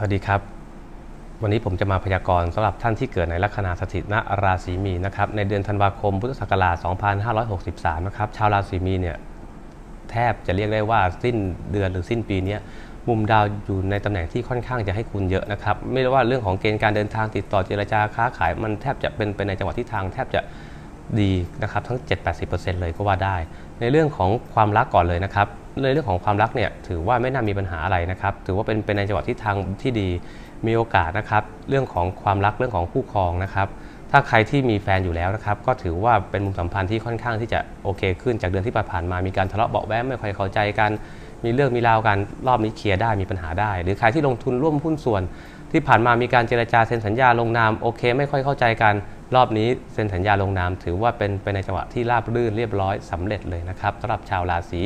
สวัสดีครับ วันนี้ผมจะมาพยากรณ์สำหรับท่านที่เกิดในลัคนาสถิตณราศีมีนะครับในเดือนธันวาคมพุทธศักราช 2563 นะครับชาวราศีมีเนี่ยแทบจะเรียกได้ว่าสิ้นเดือนหรือสิ้นปีนี้มุมดาวอยู่ในตำแหน่งที่ค่อนข้างจะให้คุณเยอะนะครับ ไม่ว่าเรื่องของเกณฑ์การเดินทางติดต่อเจรจาค้าขาย มันแทบจะเป็นไปในจังหวะที่ทางแทบจะดีนะครับทั้ง 7-80%เลยก็ว่าได้ ในเรื่องของความรักก่อนเลยนะครับ ในเรื่องของความรักเนี่ยถือว่าไม่น่ามีปัญหาอะไรนะครับ ถือว่าเป็นเป็นในจังหวะที่ทางที่ดีมีโอกาสนะครับ เรื่องของความรักเรื่องของคู่ครองนะครับ ถ้าใครที่มีแฟนอยู่แล้วนะครับ ก็ถือว่าเป็นมุมสัมพันธ์ที่ค่อนข้างที่จะโอเค ขึ้นจากเดือนที่ผ่านมามีการทะเลาะเบาะแว้งไม่ค่อยเข้าใจกัน มีเรื่องมีราวกันรอบนี้เคลียร์ได้มีปัญหาได้ หรือใครที่ลงทุนร่วมหุ้นส่วน ที่ผ่านมามีการเจรจาเซ็นสัญญาลงนามโอเค ไม่ค่อยเข้าใจกันรอบนี้เซ็นสัญญาลงนาม ถือว่าเป็นไปในจังหวะที่ราบรื่นเรียบร้อยสำเร็จเลยนะครับสำหรับชาวราศี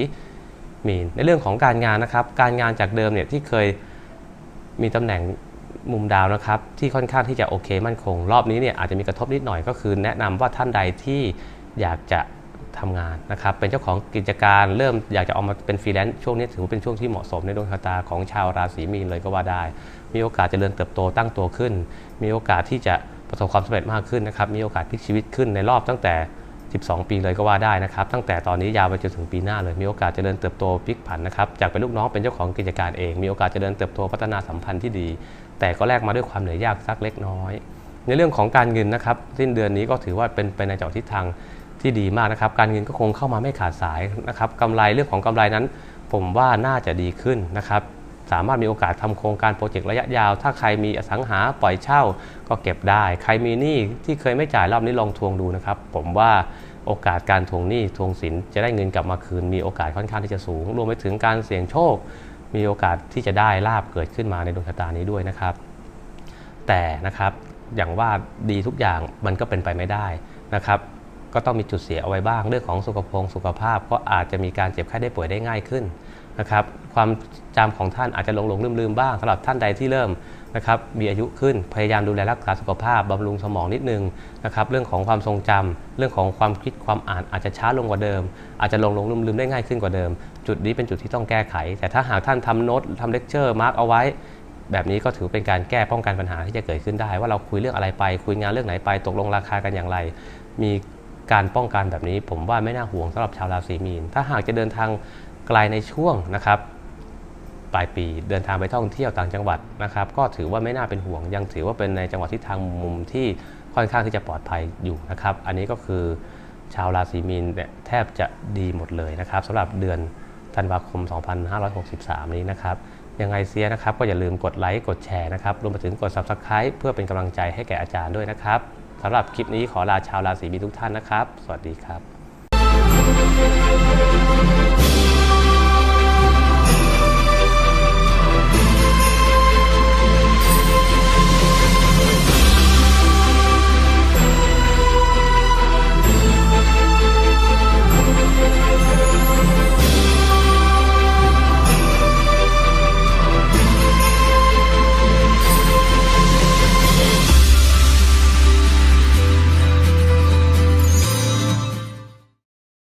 มีในเรื่องของการงานนะครับ การงานจากเดิมเนี่ยที่เคยมีตำแหน่งมุมดาวนะครับ ที่ค่อนข้างที่จะโอเคมั่นคง รอบนี้เนี่ยอาจจะมีกระทบนิดหน่อยก็คือ แนะนำว่าท่านใดที่อยากจะทำงานนะครับ เป็นเจ้าของกิจการเริ่มอยากจะออกมาเป็นฟรีแลนซ์ช่วงนี้ถือว่าเป็นช่วงที่เหมาะสมในดวงชะตาของชาวราศีมีนเลยก็ว่าได้ มีโอกาสเจริญเติบโตตั้งตัวขึ้น มีโอกาสที่จะประสบความสำเร็จมากขึ้นนะครับ มีโอกาสพลิกชีวิตขึ้นในรอบตั้งแต่ 12 ปีเลยก็ว่าได้นะครับ ตั้งแต่ตอนนี้ยาวไปจนถึงปีหน้าเลยมีโอกาสจเจริญเติบโตพลิกผันนะครับจากเป็นลูกน้องเป็นเจ้าของกิจการเอง มีโอกาสจเจริญเติบโตพัฒนาสัมพันธ์ที่ดี แต่ก็แลกมาด้วยความเหนื่อยยากสักเล็กน้อย ในเรื่องของการเงินนะครับสิ้นเดือนนี้ก็ถือว่าเป็นไปในจังหวะทิศทางที่ดีมากนะครับ การเงินก็คงเข้ามาไม่ขาดสายนะครับกำไรเรื่องของกำไรนั้น ผมว่าน่าจะดีขึ้นนะครับ สามารถมีโอกาสทำโครงการโปรเจกต์ระยะยาว ถ้าใครมีอสังหาปล่อยเช่า ก็เก็บได้ ใครมีหนี้ที่เคยไม่จ่ายรอบนี้ลองทวงดูนะครับ ผมว่าโอกาสการทวงหนี้ทวงสินจะได้เงินกลับมาคืน มีโอกาสค่อนข้างที่จะสูง รวมไปถึงการเสี่ยงโชค มีโอกาสที่จะได้ลาบเกิดขึ้นมาในดวงชะตานี้ด้วยนะครับ แต่นะครับอย่างว่าดีทุกอย่างมันก็เป็นไปไม่ได้นะครับก็ต้องมีจุดเสียเอาไว้บ้างเรื่องของสุขภงสุขภาพก็อาจจะมีการเจ็บไข้ได้ป่วยได้ง่ายขึ้น นะครับความจำของท่านอาจจะหลงหลงลืมลืมบ้างสำหรับท่านใดที่เริ่มนะครับมีอายุขึ้นพยายามดูแลรักษาสุขภาพบำรุงสมองนิดนึงนะครับเรื่องของความทรงจำเรื่องของความคิดความอ่านอาจจะช้าลงกว่าเดิม อาจจะหลงหลงลืมลืมได้ง่ายขึ้นกว่าเดิม จุดนี้เป็นจุดที่ต้องแก้ไข แต่ถ้าหากท่านทำโน้ตทำเลคเชอร์มาร์กเอาไว้ แบบนี้ก็ถือเป็นการแก้ป้องกันปัญหาที่จะเกิดขึ้นได้ ว่าเราคุยเรื่องอะไรไป คุยงานเรื่องไหนไปตกลงราคากันอย่างไร มีการป้องกันแบบนี้ ผมว่าไม่น่าห่วงสำหรับชาวราศีมีนถ้าหากจะเดินทาง ลในช่วงนะครับปลายปีเดินทางไปท่องเที่ยวต่างจังหวัดนะครับ ก็ถือว่าไม่น่าเป็นห่วง ยังถือว่าเป็นในจังหวัดที่ทางมุมที่ค่อนข้างที่จะปลอดภัยอยู่นะครับ อันนี้ก็คือชาวราศีมีนเนี่ยแทบจะดีหมดเลยนะครับสำหรับเดือนธันวาคม 2563 นี้นะครับ ยังไงเสียนะครับก็อย่าลืมกดไลค์กดแชร์นะครับรวมไปถึงกด Subscribe เพื่อเป็นกำลังใจให้แก่อาจารย์ด้วยนะครับสำหรับคลิปนี้ขอลาชาวราศีมีนทุกท่านนะครับ สวัสดีครับ